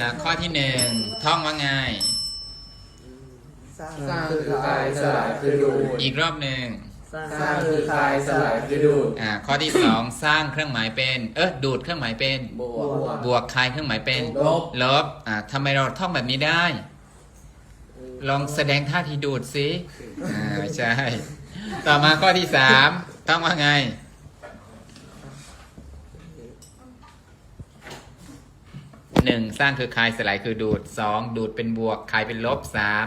อ่าข้อที่หนึ่งท่องว่าไงสร้างสร้างคือคลายสลายคือดูดอีกรอบหนึ่งสร้างสร้างคือคลายสลายคือดูดอ่าข้อที่สองสร้างเครื่องหมายเป็น เออดูดเครื่องหมายเป็น บวก บวกคลายเครื่องหมายเป็นลบ ลบอ่าทำไมเราท่องแบบนี้ได้ ลองแสดงท่าทีดูดสิอ่าไม่ใช่ ต่อมาข้อที่สามต้องว่าไง หนึ่งสร้างคือคลายสลายคือดูดสองดูดเป็นบวกคลายเป็นลบสาม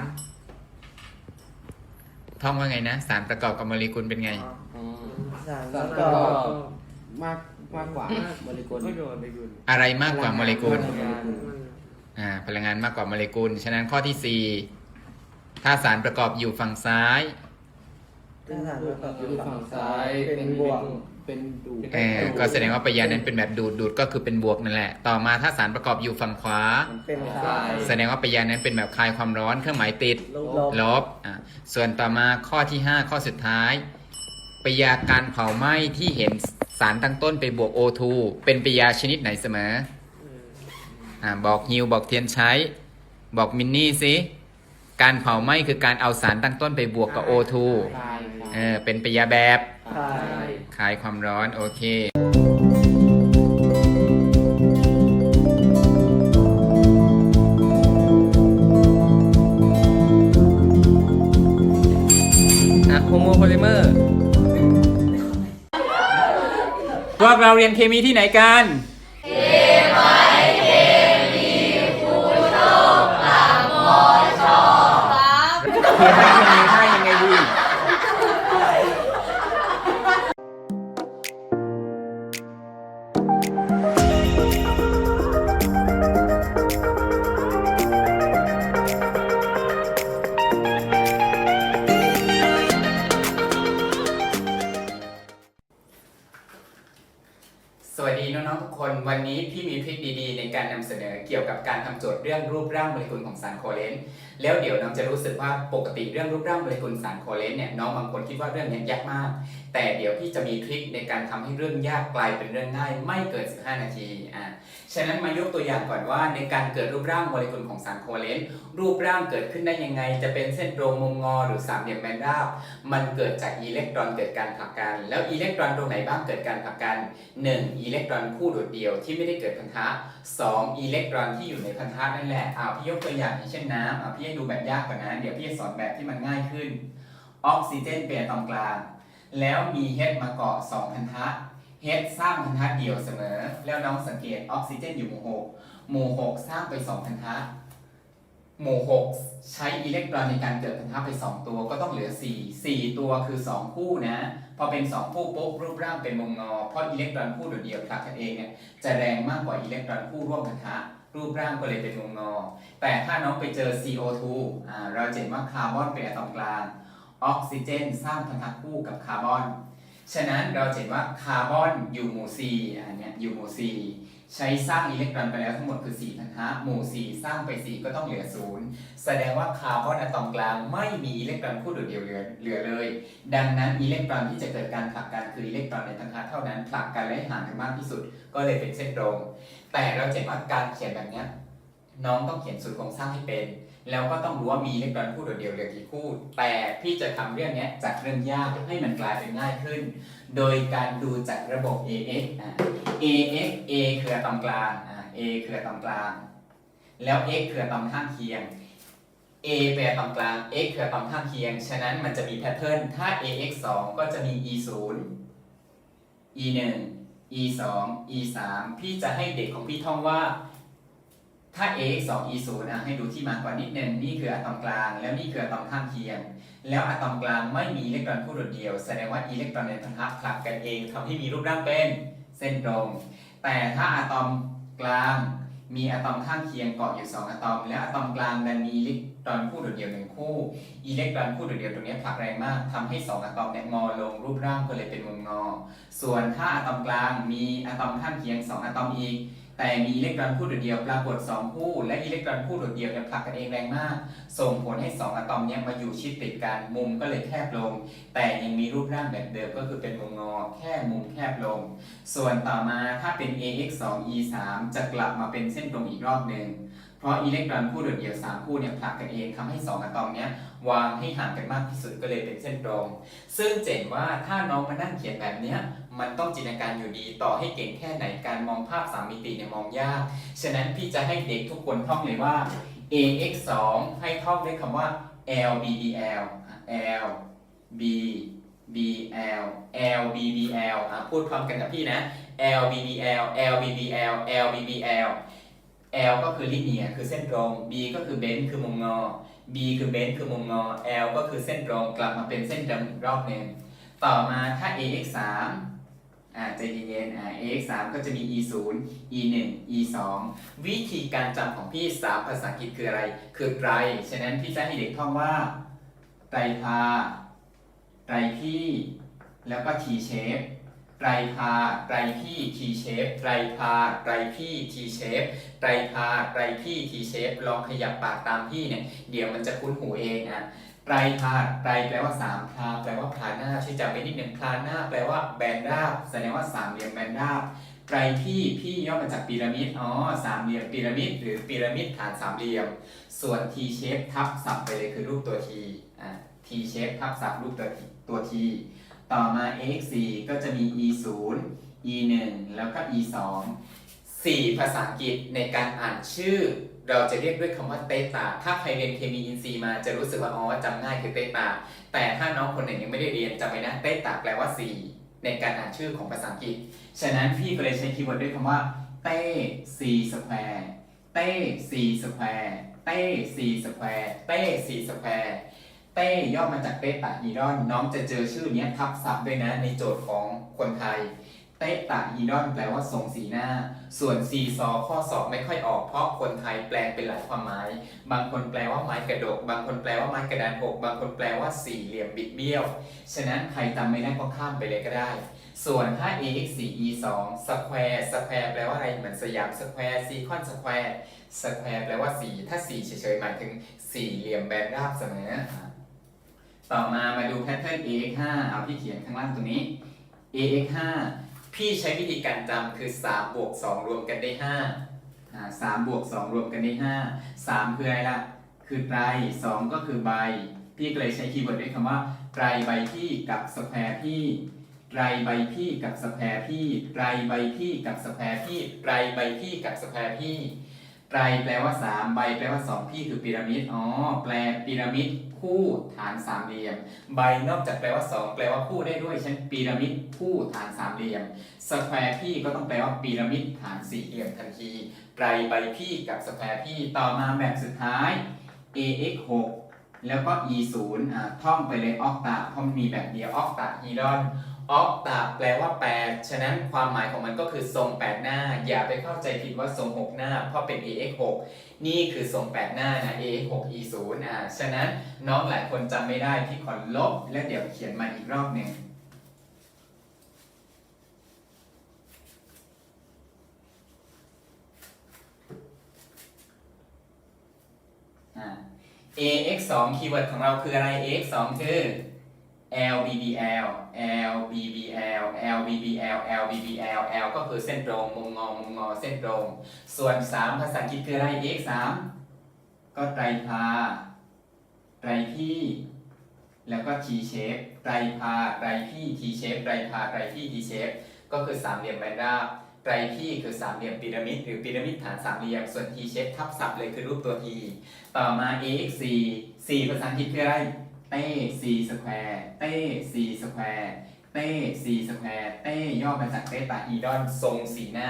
ท่องว่าไงนะสารประกอบกับโมเลกุลเป็นไงอืมสร้างสารก็ประกอบมากมากกว่าโมเลกุลไม่โดนไม่กุลอะไรมากกว่าโมเลกุลพลังงานอ่าพลังงานมากกว่าโมเลกุล ฉะนั้นข้อที่สี่ถ้าสารประกอบอยู่ฝั่งซ้ายถ้าสารประกอบอยู่ฝั่งซ้ายเป็นบวก เป็นดูดเออก็แสดงว่าปฏิกิริยานั้นเป็นแบบดูดดูดก็คือเป็นบวกนั่นแหละ ต่อมาถ้าสารประกอบอยู่ฝั่งขวา เป็นคคลาลายยแสดงว่าปฏิกิริยานั้นเป็นแบบคลายความร้อนเครื่องหมายติดลบลบอะส่วนต่อมาข้อที่ 5 ข้อสุดท้ายปฏิกิริยาการเผาไหม้ที่เห็นสารตั้งต้นไปบวก O2 เป็นปฏิกิริยาชนิดไหนเสมออ่าบอกฮิวบอกเทียนใช้ บอกมินนี่สิการเผาไหม้คือการเอาสารตั้งต้นไปบวกกับ O2 คลายเออเป็นปฏิกิริยาแบบ คลายคลายความร้อนโอเคอะโฮโมโพลิเมอร์พวกเราเรียนเคมีที่ไหนกัน นี้พี่ การนำเสนอเกี่ยวกับการทำโจทย์เรื่องรูปร่างโมเลกุลของสารโคเลนแล้วเดี๋ยวน้องจะรู้สึกว่าปกติเรื่องรูปร่างโมเลกุลสารโคเลนเนี่ยน้องบางคนคิดว่าเรื่องนี้ยากมาก แต่เดี๋ยวพี่จะมีทริคในการทำให้เรื่องยากกลายเป็นเรื่องง่าย ไม่เกิน 15 นาทีอ่าฉะนั้นมายกตัวอย่างก่อนว่าในการเกิดรูปร่างโมเลกุลของสารโคเลนรูปร่างเกิดขึ้นได้ยังไง จะเป็นเส้นตรงมุมงอหรือสามเหลี่ยมแบนราบมันเกิดจากอิเล็กตรอนเกิดการผลักกัน แล้วอิเล็กตรอนตรงไหนบ้างเกิดการผลักกัน 1. อิเล็กตรอนคู่โดดเดี่ยวที่ไม่ได้เกิดพันธะ 2. อิเล็กตรอนที่อยู่ในพันธะนั่นแหละอ้าวพี่ยกตัวอย่างอย่างเช่นน้ำอ้าวพี่ให้ดูแบบยากกว่านั้นเดี๋ยวพี่จะสอนแบบที่มันง่ายขึ้น ออกซิเจนเป็นอะตอมกลาง แล้วมี H มาเกาะ2พันธะ H สร้างพันธะเดียวเสมอ แล้วน้องสังเกตออกซิเจนอยู่หมู่6หมู่6สร้างไป2พันธะหมู่ 6 ใช้อิเล็กตรอนในการเกิดพันธะไป 2 ตัวก็ต้องเหลือ 4 4 ตัวคือ 2 คู่นะ พอเป็น 2 คู่ปุ๊บรูปร่างเป็นวงงอ เพราะอิเล็กตรอนคู่โดดเดี่ยวผลักกันเองเนี่ยจะแรงมากกว่าอิเล็กตรอนคู่ร่วมกันทะรูปร่างก็เลยเป็นวงงอ แต่ถ้าน้องไปเจอ CO2 อ่าเราเห็นว่าคาร์บอนเป็นอะตอมกลาง ออกซิเจนสร้างพันธะคู่กับคาร์บอน ฉะนั้นเราเห็นว่าคาร์บอนอยู่หมู่ C อันนี้อยู่หมู่ C ใช้สร้างอิเล็กตรอนไปแล้วทั้งหมดคือ4พันธะหมู่ 4 สร้างไป 4 ก็ต้องเหลือ 0 แสดงว่าคาร์บอนอะตอมกลางไม่มีอิเล็กตรอนคู่โดดเดี่ยวเหลือเหลือเลย ดังนั้นอิเล็กตรอนที่จะเกิดการผลักกันคืออิเล็กตรอนในตังคาเท่านั้นผลักกันและห่างกันมากที่สุด ก็เลยเป็นเส้นตรง แต่เราจะเห็นว่าการเขียนแบบนี้น้องต้องเขียนสูตรโครงสร้างให้เป็น แล้วก็ต้องรู้ว่ามีอิเล็กตรอนคู่โดดเดี่ยวเหลือกี่คู่ แต่พี่จะทำเรื่องนี้จากเรื่องยากให้มันกลายเป็นง่ายขึ้น โดยการดูจากระบบ AX อะ AX A คืออะตอมกลางอะ A คืออะตอมกลาง แล้ว X คืออะตอมข้างเคียง A เป็นอะตอมกลาง X คืออะตอมข้างเคียง ฉะนั้นมันจะมีแพทเทิร์น ถ้า AX 2ก็จะมี E 0 E 1 E 2 E 3พี่จะให้เด็กของพี่ท่องว่า ถ้า AX 2 E 0อะให้ดูที่มาก่อนนิดนึงนี่คืออะตอมกลาง แล้วนี่คืออะตอมข้างเคียง แล้วอะตอมกลางไม่มีอิเล็กตรอนคู่โดดเดี่ยวแสดงว่าอิเล็กตรอนในพันธะผลักกันเองทำให้มีรูปร่างเป็นเส้นตรง แต่ถ้าอะตอมกลางมีอะตอมข้างเคียงเกาะอยู่ 2อะตอม และอะตอมกลางดันมีอิเล็กตรอนคู่โดดเดี่ยวหนึ่งคู่ อิเล็กตรอนคู่โดดเดี่ยวตรงนี้ผลักแรงมากทำให้ 2อะตอมเนี่ยงอลงรูปร่างก็เลยเป็นวงงอ ส่วนถ้าอะตอมกลางมีอะตอมข้างเคียง 2อะตอมอีก แต่มีอิเล็กตรอนคู่โดดเดี่ยวปรากฏ 2 คู่ และอิเล็กตรอนคู่โดดเดี่ยวเนี่ยผลักกันเองแรงมาก ส่งผลให้ 2 อะตอมเนี่ยมาอยู่ชิดติดกันมุมก็เลยแคบลง แต่ยังมีรูปร่างแบบเดิมก็คือเป็นวงงอแค่มุมแคบลง ส่วนต่อมาถ้าเป็น ax 2 e 3จะกลับมาเป็นเส้นตรงอีกรอบหนึ่ง เพราะอิเล็กตรอนคู่โดดเดี่ยว 3 คู่เนี่ยผลักกันเองทำให้ 2อะตอมเนี้ยวางให้ห่างกันมากที่สุดก็เลยเป็นเส้นตรง ซึ่งเจ๋งว่าถ้าน้องมานั่งเขียนแบบเนี้ยมันต้องจินตนาการอยู่ดีต่อให้เก่งแค่ไหนการมองภาพ 3 มิติเนี่ยมองยาก ฉะนั้นพี่จะให้เด็กทุกคนท่องเลยว่า ax 2ให้ท่องด้วยคำว่า l b b l l b b l l b b l พูดพร้อมกันกับพี่นะ l b b l l b b l l b b l l ก็คือลิเนียคือเส้นตรง b ก็คือเบนคือมุมงอ b คือเบนคือมุมงอ l ก็คือเส้นตรงกลับมาเป็นเส้นตรงอีกรอบหนึ่งต่อมาถ้า ax 3อ่าใจเย็นๆอ่า ax 3ก็จะมี e 0 e 1 e 2วิธีการจำของพี่3ภาษาอังกฤษคืออะไร คือไตร ฉะนั้นพี่จะให้เด็กท่องว่าไตรพาไตรพี่ แล้วก็ T shape ไตรพาไตรพี่ T shape ไตรพาไตรพี่ T shape ไตรพาไตรพี่ T shape ลองขยับปากตามพี่เนี่ยเดี๋ยวมันจะคุ้นหูเองอะไตรพาไตรแปลว่าสามพาแปลว่าพาหน้าช่วยจำไว้นิดหนึ่งพาหน้าแปลว่าแบนราบแสดงว่าสามเหลี่ยมแบนราบไตรพี่พี่ย่อมาจากพีระมิดอ๋อสามเหลี่ยมพีระมิดหรือพีระมิดฐานสามเหลี่ยม ส่วน T shape ทับศัพท์ไปเลยคือรูปตัว T อะ T shape ทับศัพท์รูปตัวตัว T ต่อมา x4 ก็จะมี e 0 e 1แล้วก็ e 2 4ภาษาอังกฤษในการอ่านชื่อ เราจะเรียกด้วยคำว่าเตตา ถ้าใครเรียนเคมีอินทรีย์มาจะรู้สึกว่าอ๋อจำง่ายคือเตตา แต่ถ้าน้องคนไหนยังไม่ได้เรียนจำไว้นะเตตาแปลว่า 4 ในการอ่านชื่อของภาษาอังกฤษ ฉะนั้นพี่ก็เลยใช้คีย์เวิร์ดด้วยคำว่าเต้ c square เต้ c square เต้ c square เต้ c square เต้ย่อมาจากเตตาฮีดอน น้องจะเจอชื่อเนี้ยทับศัพท์ด้วยนะ ในโจทย์ของคนไทยเตตาฮีดอนแปลว่าทรงสีหน้า ส่วนซีซอข้อสอบไม่ค่อยออก เพราะคนไทยแปลงเป็นหลายความหมาย บางคนแปลว่าไม้กระดก บางคนแปลว่าไม้กระดานหกบางคนแปลว่าสี่เหลี่ยมบิดเบี้ยว ฉะนั้นใครจำไม่ได้ก็ข้ามไปเลยก็ได้ส่วนถ้า ax 4 e 2 square square แปลว่าอะไร เหมือนสยาม square ซีคอน square square แปลว่า 4 ถ้า 4 เฉยๆ หมายถึงสี่เหลี่ยมแบนราบเสมอ ต่อมามาดูแพทเทิร์น ax 5เอาที่เขียนข้างล่างตรงนี้ ax 5พี่ใช้วิธีการจำคือ 3 บวก 2 รวมกันได้5อ่า3บวก 2 รวมกันได้ 5 3 คืออะไรล่ะ คือไตร 2 ก็คือใบ พี่ก็เลยใช้คีย์เวิร์ดด้วยคำว่าไตรใบพี่กับสแควร์พี่ไตรใบพี่กับสแควร์พี่ไตรใบพี่กับสแควร์พี่ไตรใบพี่กับสแควร์พี่ไตรแปลว่า 3 ใบแปลว่า 2 พี่คือพีระมิด อ๋อ แปลพีระมิด คู่ฐานสามเหลี่ยม ใบนอกจากแปลว่า 2 แปลว่าคู่ได้ด้วยเช่นพีระมิดคู่ฐานสามเหลี่ยมสแควร์พี่ก็ต้องแปลว่าพีระมิดฐานสี่เหลี่ยมทันทีไรใบพี่กับสแควร์พี่ต่อมาแบบสุดท้าย ax 6แล้วก็ e 0อ่าท่องไปเลยออกตาเพราะมันมีแบบเดียวออกตาฮีดอน ออกตาแปลว่า 8 ฉะนั้นความหมายของมันก็คือทรง 8 หน้า อย่าไปเข้าใจผิดว่าทรง 6 หน้า เพราะเป็น ax 6นี่คือทรง 8 หน้านะ ax 6 e 0อ่าฉะนั้นน้องหลายคนจำไม่ได้พี่ขอลบ และเดี๋ยวเขียนมาอีกรอบหนึ่งอ่า ax 2คีย์เวิร์ดของเราคืออะไร ax 2คือ lbbl lbbl lbbl lbbl l ก็คือเส้นตรงมุมงอมุมงอเส้นตรง ส่วน 3 ภาษาอังกฤษคืออะไร x 3ก็ไตรพาไตรพี่แล้วก็ t shape ไตรพาไตรพี่ t shape ไตรพาไตรพี่ t shape ก็คือสามเหลี่ยมแบนราบไตรพี่คือสามเหลี่ยมพีระมิดหรือพีระมิดฐานสามเหลี่ยมส่วน t shape ทับศัพท์เลยคือรูปตัว t ต่อมา x 4 4ภาษาอังกฤษคืออะไร เต้ c square เต้ c square เต้ c square เต้ย่อมาจากเต้ตาฮีดอนทรงสีหน้า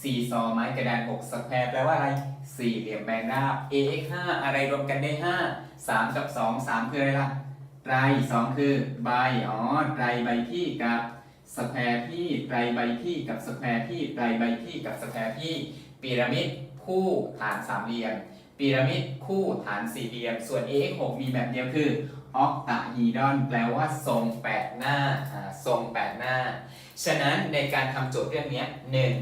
c ซอไม้กระดาน6 square แปลว่าอะไรสี่เหลี่ยมแบนราบ ax 5อะไรรวมกันได้ 5 3 กับ 2 3 คืออะไรล่ะไตร2คือใบอ๋อไตรใบพี่กับสแควร์พี่ไตรใบพี่กับสแควร์พี่ไตรใบพี่กับสแควร์พี่พีระมิดคู่ฐานสามเหลี่ยมพีระมิดคู่ฐานสี่เหลี่ยม ส่วน ax 6มีแบบเดียวคือ ออกตาฮีดอนแปลว่าทรงแปดหน้าทรงแปดหน้า ฉะนั้นในการทำโจทย์เรื่องนี้หนึ่ง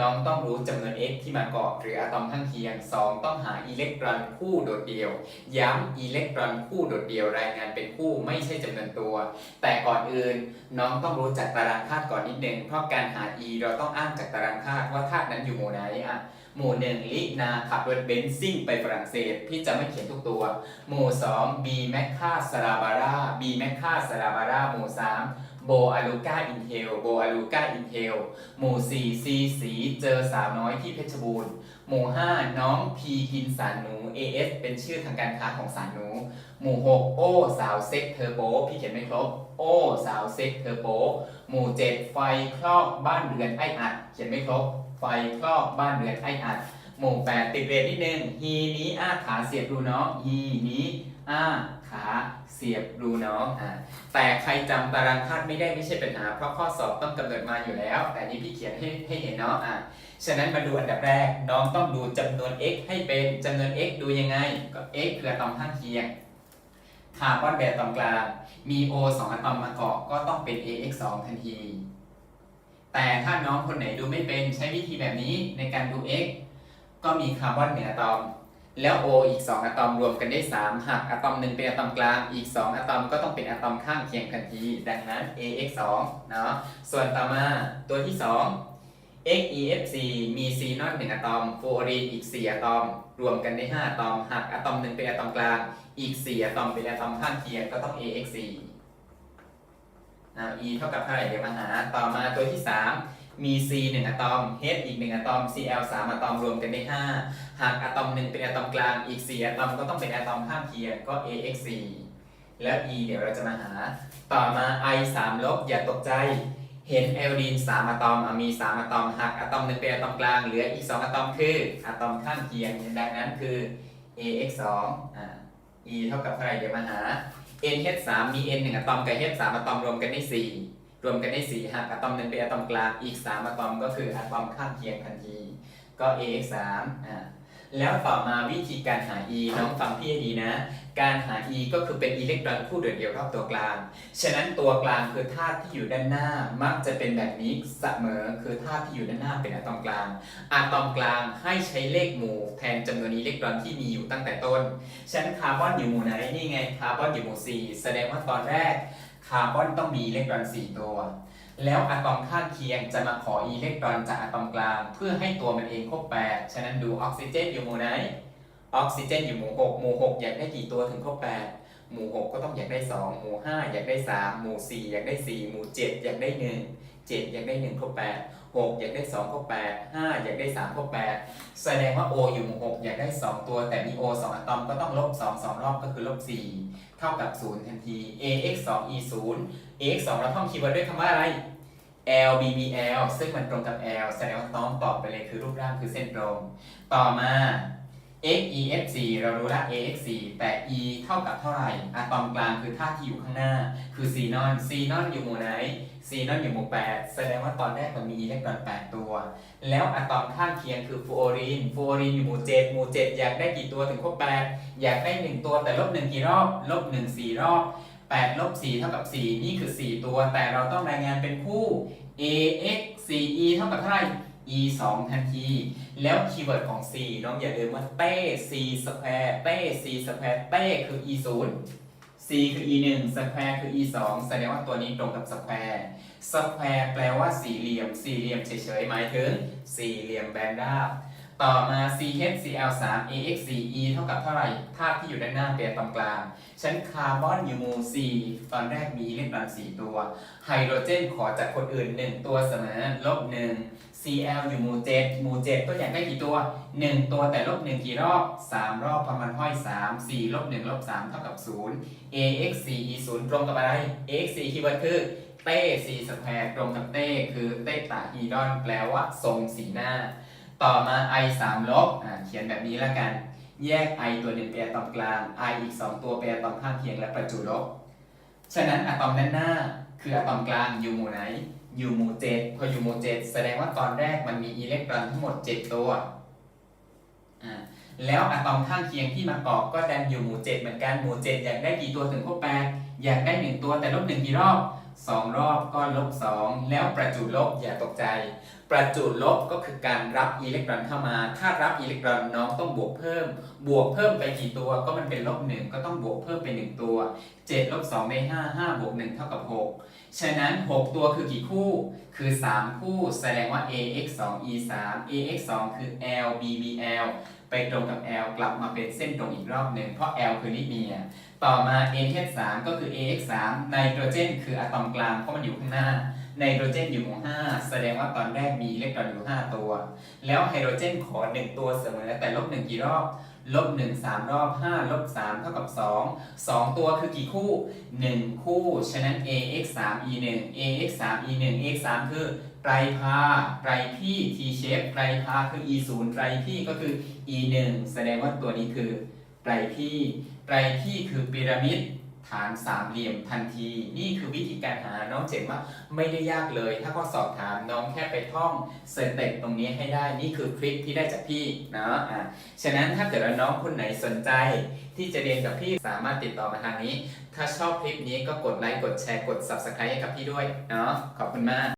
น้องต้องรู้จำนวน x ที่มาเกาะหรืออะตอมข้างเคียง 2 ต้องหาอิเล็กตรอนคู่โดดเดี่ยว ย้ำอิเล็กตรอนคู่โดดเดี่ยวรายงานเป็นคู่ไม่ใช่จำนวนตัว แต่ก่อนอื่นน้องต้องรู้จักตารางธาตุก่อนนิดนึงเพราะการหา e เราต้องอ้างจากตารางธาตุว่า นั้นอยู่หมู่ไหนอะหมู่หนึ่งลินาขับรถเบนซ์ซิ่งไปฝรั่งเศสพี่จะไม่เขียนทุกตัว หมู่สองบีแมคค่าสลาบาร่าบีแมคค่าสลาบาร่าหมู่สาม โบอาลูกาอินเทลโบอาลูกาอินเทลหมู่สี่ซีสีเจอสาวน้อยที่เพชรบูรณ์หมู่5น้องพีกินสารหนู AS เป็นชื่อทางการค้าของสารหนู หมู่6โอสาวเซ็กเทอร์โบพี่เขียนไม่ครบ โอสาวเซ็กเทอร์โบหมู่7ไฟคลอกบ้านเรือนไออัด เขียนไม่ครบ ไฟคลอกบ้านเรือนไออัด หมู่8ติดเรทนิดนึงฮีนี้อาขาเสียบรูน้อฮีนี้อา ขาเสียบรูน้องอ่าแต่ใครจำตารางธาตุไม่ได้ไม่ใช่ปัญหา เพราะข้อสอบต้องกำหนดมาอยู่แล้ว แต่นี่พี่เขียนให้ให้เห็นเนาะอ่าฉะนั้นมาดูอันดับแรก น้องต้องดูจำนวน x ให้เป็นจำนวน x ดูยังไง ก็ x คืออะตอมข้างเคียงคาร์บอนแบบตอมกลาง มี O 2อะตอมมาเกาะก็ต้องเป็น ax 2ทันที แต่ถ้าน้องคนไหนดูไม่เป็นใช้วิธีแบบนี้ในการดู x ก็มีคาร์บอนหนึ่งอะตอม แล้ว O อีก 2 อะตอมรวมกันได้ 3 หากอะตอมหนึ่งเป็นอะตอมกลาง อีก 2 อะตอมก็ต้องเป็นอะตอมข้างเคียงทันที ดังนั้น ax 2เนาะ ส่วนต่อมาตัวที่ 2 XEFC มี C นอต1อะตอม ฟลูออรีนอีก 4 อะตอม รวมกันได้ 5 อะตอม หากอะตอมหนึ่งเป็นอะตอมกลาง อีก 4 อะตอมเป็นอะตอมข้างเคียงก็ต้อง AX4 อ่า E เท่ากับเท่าไหร่เดี๋ยวมาหา ต่อมาตัวที่ 3 มี C 1อะตอม H อีก 1 อะตอม Cl 3อะตอมรวมกันได้ 5 หากอะตอมหนึ่งเป็นอะตอมกลางอีก 4 อะตอมก็ต้องเป็นอะตอมข้างเคียงก็ AX4 แล้ว E เดี๋ยวเราจะมาหา ต่อมา I 3ลบอย่าตกใจ เห็นไอโอดีน3อะตอมมี 3 อะตอมหักอะตอมหนึ่งเป็นอะตอมกลางเหลืออีก 2 อะตอมคืออะตอมข้างเคียงดังนั้นคือ ax 2อ่า e เท่ากับเท่าไหร่เดี๋ยวมาหา n h 3 มี n 1อะตอมกับ h 3 อะตอมรวมกันได้ 4 รวมกันได้4หักอะตอมหนึ่งเป็นอะตอมกลางอีก 3อะตอมก็คืออะตอมข้างเคียงทันที ก็ ax 3อ่าแล้วต่อมาวิธีการหา e น้องฟังพี่ให้ดีนะ การหา e ก็คือเป็นอิเล็กตรอนคู่โดดเดียวรอบตัวกลาง ฉะนั้นตัวกลางคือธาตุที่อยู่ด้านหน้า มักจะเป็นแบบนี้เสมอคือธาตุที่อยู่ด้านหน้าเป็นอะตอมกลาง อะตอมกลางให้ใช้เลขหมู่ แทนจำนวนอิเล็กตรอนที่มีอยู่ตั้งแต่ต้น ฉะนั้นคาร์บอนอยู่หมู่ไหนนี่ไงคาร์บอนอยู่หมู่ 4 แสดงว่าตอนแรการ์บอนต้องมีอิเล็กตรอน4 ตัว แล้วอะตอมข้างเคียงจะมาขออิเล็กตรอนจากอะตอมกลาง เพื่อให้ตัวมันเองครบ8ฉะนั้นดูออกซิเจนอยู่หมู่ไหน ออกซิเจนอยู่หมู่6หมู่6อยากได้กี่ตัวถึงครบ8หมู่ 6 ก็ต้องอยากได้ 2 หมู่ 5 อยากได้ 3 หมู่ 4 อยากได้ 4 หมู่ 7 อยากได้ 1 7 อยากได้1ครบ8 6 อยากได้2ครบ8 5 อยากได้3ครบ8แสดงว่า O อยู่หมู่6อยากได้ 2 ตัว แต่มี O 2อะตอมก็ต้องลบ 2 2 รอบก็คือลบ4 เท่ากับ 0 ทันที ax 2 e 0 ax 2เราท่องคีย์เวิร์ดด้วยคำว่าอะไร L B B L ซึ่งมันตรงกับ L แสดงว่าน้องตอบไปเลยคือรูปร่างคือเส้นตรง ต่อมา x e f 4เรารู้ละ a x 4แต่ e เท่ากับเท่าไหร่อะตอมกลางคือธาตุที่อยู่ข้างหน้า คือซีนอนซีนอนอยู่หมู่ไหนซีนอนอยู่หมู่ 8 แสดงว่าตอนแรกมันมีอิเล็กตรอน 8 ตัว แล้วอะตอมข้างเคียงคือฟลูออรีนฟลูออรีนอยู่หมู่ 7 หมู่ 7 อยากได้กี่ตัวถึงครบ8อยากได้ 1 ตัวแต่ลบ1กี่รอบลบ1 4 รอบ8ลบ4เท่ากับ 4 นี่คือ 4 ตัว แต่เราต้องรายงานเป็นคู่ a x 4 e เท่ากับเท่าไหร่ e 2ทันที แล้วคีย์เวิร์ดของ c น้องอย่าลืมว่าเต้ c สแควร์เต้ c สแควร์เต้คือ e 0 c คือ e 1สแควร์คือ e 2แสดงว่าตัวนี้ตรงกับสแควร์สแควร์แปลว่าสี่เหลี่ยม สี่เหลี่ยมเฉยๆหมายถึงสี่เหลี่ยมแบนราบ ต่อมา ch cl 3 ax 4 e เท่ากับเท่าไหร่ธาตุที่อยู่ด้านหน้าเป็นอะตอมกลางฉันคาร์บอนอยู่หมู่4ตอนแรกมีเล็กตรอน4ตัว ไฮโดรเจนขอจากคนอื่น 1 ตัวเสมอลบ1 Cl อยู่หมู่7หมู่7ก็อย่ากได้กี่ตัว 1 ตัวแต่ลบ1กี่รอบ 3 รอบประมาณห้อย 3 4ลบ1ลบ3เท่ากับ 0 ax 4 e 0 ตรงกับอะไร ax 4คีย์เวิร์ดคือเต้ c สแควร์ตรงกับเต้คือเต้ตาอีดอน แปลว่าทรงสีหน้า ต่อมา i 3ลบเขียนแบบนี้แล้วกัน แยก i ตัวหนึ่งเป็นอะตอมกลาง i อีก 2 ตัวเป็นอะตอมข้างเคียงและประจุลบ ฉะนั้นอะตอมด้านหน้าคืออะตอมกลางอยู่หมู่ไหน อยู่หมู่ 7 พออยู่หมู่ 7 แสดงว่าตอนแรกมันมีอิเล็กตรอนทั้งหมด 7 ตัว แล้วอะตอมข้างเคียงที่มาเกาะก็ดันอยู่หมู่ 7 เหมือนกัน หมู่ 7 อยากได้กี่ตัวถึงครบ8อยากได้ 1 ตัวแต่ลบ1กี่รอบ 2รอบก็ลบ2แล้วประจุลบอย่าตกใจ ประจุลบก็คือการรับอิเล็กตรอนเข้ามา ถ้ารับอิเล็กตรอนน้องต้องบวกเพิ่ม บวกเพิ่มไปกี่ตัวก็มันเป็นลบหนึ่งก็ต้องบวกเพิ่มไปหนึ่งตัว7ลบ2ได้5 5บวก1เท่ากับ6 ฉะนั้น 6 ตัวคือกี่คู่ คือ 3 คู่ แสดงว่า ax 2 e 3 ax 2คือ l b b l ไปตรงกับ l กลับมาเป็นเส้นตรงอีกรอบหนึ่ง เพราะ l คือลิเนีย ต่อมา n h 3ก็คือ ax 3ไนโตรเจน คืออะตอมกลาง เพราะมันอยู่ข้างหน้าไนโตรเจนอยู่หมู่5แสดงว่าตอนแรกมีอิเล็กตรอนอยู่ 5 ตัว แล้วไฮโดรเจนขอ 1 ตัวเสมอแต่ลบ1กี่รอบ ลบ1 3 รอบ 5 ลบ 3 เท่ากับ 2 2 ตัวคือกี่คู่ 1 คู่ ฉะนั้น ax 3 e 1 ax 3 e 1 ax 3คือไตรพาไตรพี่ t shape ไตรพาคือ e 0ไตรพี่ก็คือ e 1แสดงว่าตัวนี้คือไตรพี่ไตรพี่คือพีระมิด ฐานสามเหลี่ยมทันที นี่คือวิธีการหาน้องเจ๋งว่าไม่ได้ยากเลย ถ้าข้อสอบถามน้องแค่ไปท่องสเต็ปตรงนี้ให้ได้นี่คือคลิปที่ได้จากพี่เนาะอะฉะนั้นถ้าเกิดว่าน้องคนไหนสนใจ ที่จะเรียนกับพี่สามารถติดต่อมาทางนี้ ถ้าชอบคลิปนี้ก็กดไลค์กดแชร์กด Subscribe ให้กับพี่ด้วยเนาะขอบคุณมาก